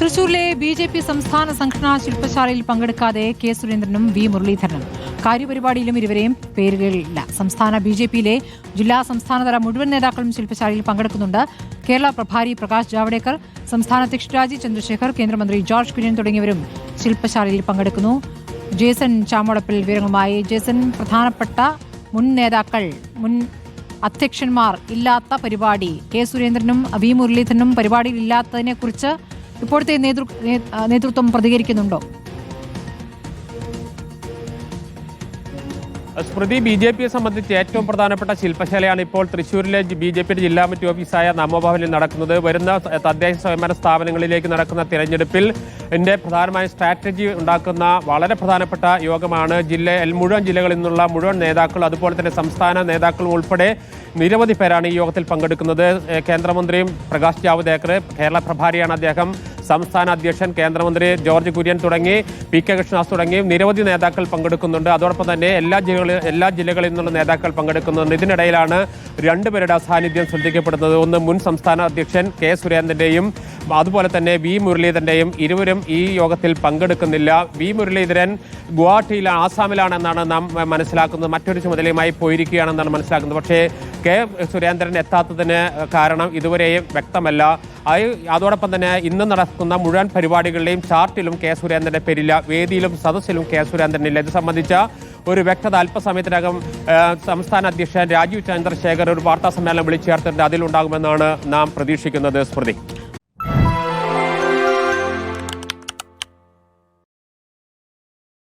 തൃശൂരിലെ B J P സംസ്ഥാന സംഘടനാ ശില്പശാലയിൽ പങ്കെടുക്കാതെ കെ സുരേന്ദ്രനും വി മുരളീധരനും. കാര്യപരിപാടിയിലും ഇരുവരെയും പേരുകളില്ല സംസ്ഥാന ബി ജെ പിയിലെ ജില്ലാ സംസ്ഥാനതല മുഴുവൻ നേതാക്കളും ശില്പശാലയിൽ പങ്കെടുക്കുന്നുണ്ട്. കേരള പ്രഭാരി പ്രകാശ് ജാവ്ദേക്കർ സംസ്ഥാന അധ്യക്ഷൻ രാജി ചന്ദ്രശേഖർ കേന്ദ്രമന്ത്രി ജോർജ് കുര്യൻ തുടങ്ങിയവരും ശില്പശാലയിൽ പങ്കെടുക്കുന്നു. ജേസൺ ചാമോടപ്പിൽ വിവരങ്ങളുമായി ജേസൺ. പ്രധാനപ്പെട്ട മുൻ നേതാക്കൾ മുൻ അധ്യക്ഷന്മാർ ഇല്ലാത്ത പരിപാടി. കെ സുരേന്ദ്രനും വി മുരളീധരനും പരിപാടിയിൽ ഇല്ലാത്തതിനെ കുറിച്ച് ഇപ്പോഴത്തെ നേതൃത്വം പ്രതികരിക്കുന്നുണ്ടോ? സ്മൃതി ബി ജെ പിയെ സംബന്ധിച്ച് ഏറ്റവും പ്രധാനപ്പെട്ട ശില്പശാലയാണ് ഇപ്പോൾ തൃശ്ശൂരിലെ ബി ജെ പിയുടെ ജില്ലാ കമ്മിറ്റി ഓഫീസായ നമോഭവനിൽ നടക്കുന്നത്. വരുന്ന തദ്ദേശ സ്വയംഭരണ സ്ഥാപനങ്ങളിലേക്ക് നടക്കുന്ന തിരഞ്ഞെടുപ്പിൽ എന്റെ പ്രധാനമായ സ്ട്രാറ്റജി ഉണ്ടാക്കുന്ന വളരെ പ്രധാനപ്പെട്ട യോഗമാണ് ജില്ല മുഴുവൻ ജില്ലകളിൽ നിന്നുള്ള മുഴുവൻ നേതാക്കൾ അതുപോലെ തന്നെ സംസ്ഥാന നേതാക്കളും ഉൾപ്പെടെ നിരവധി പേരാണ് ഈ യോഗത്തിൽ പങ്കെടുക്കുന്നത്. കേന്ദ്രമന്ത്രിയും പ്രകാശ് ജാവ്ദേക്കർ കേരള പ്രഭാരിയാണ് അദ്ദേഹം. സംസ്ഥാന അധ്യക്ഷൻ കേന്ദ്രമന്ത്രി ജോർജ് കുര്യൻ തുടങ്ങി പി കെ കൃഷ്ണദാസ് തുടങ്ങി നിരവധി നേതാക്കൾ പങ്കെടുക്കുന്നുണ്ട്. അതോടൊപ്പം തന്നെ എല്ലാ ജില്ലകളിൽ എല്ലാ ജില്ലകളിൽ നിന്നുള്ള നേതാക്കൾ പങ്കെടുക്കുന്നുണ്ട്. ഇതിനിടയിലാണ് രണ്ടുപേരുടെ അസാന്നിധ്യം ശ്രദ്ധിക്കപ്പെടുന്നത്. ഒന്ന് മുൻ സംസ്ഥാന അധ്യക്ഷൻ കെ സുരേന്ദ്രന്റെയും അതുപോലെ തന്നെ വി മുരളീധരന്റെയും ഇരുവരും ഈ യോഗത്തിൽ പങ്കെടുക്കുന്നില്ല. വി മുരളീധരൻ ഗുവാഹട്ടിയിൽ ആസാമിലാണെന്നാണ് നാം മനസ്സിലാക്കുന്നത്. മറ്റൊരു ചുമതലയുമായി പോയിരിക്കുകയാണെന്നാണ് മനസ്സിലാക്കുന്നത്. പക്ഷേ കെ സുരേന്ദ്രൻ എത്താത്തതിന് കാരണം ഇതുവരെയും വ്യക്തമല്ല. അത് അതോടൊപ്പം തന്നെ ഇന്ന് നടക്കുന്ന മുഴുവൻ പരിപാടികളുടെയും ചാർട്ടിലും കെ സുരേന്ദ്രന്റെ പേരില്ല. വേദിയിലും സദസ്സിലും കെ സുരേന്ദ്രനില്ല. ഇത് സംബന്ധിച്ച ഒരു വ്യക്തത അല്പസമയത്തിനകം സംസ്ഥാന അധ്യക്ഷൻ രാജീവ് ചന്ദ്രശേഖർ ഒരു വാർത്താ സമ്മേളനം വിളിച്ചു ചേർത്തിട്ടുണ്ട്. അതിലുണ്ടാകുമെന്നാണ് നാം പ്രതീക്ഷിക്കുന്നത്. സ്മൃതി.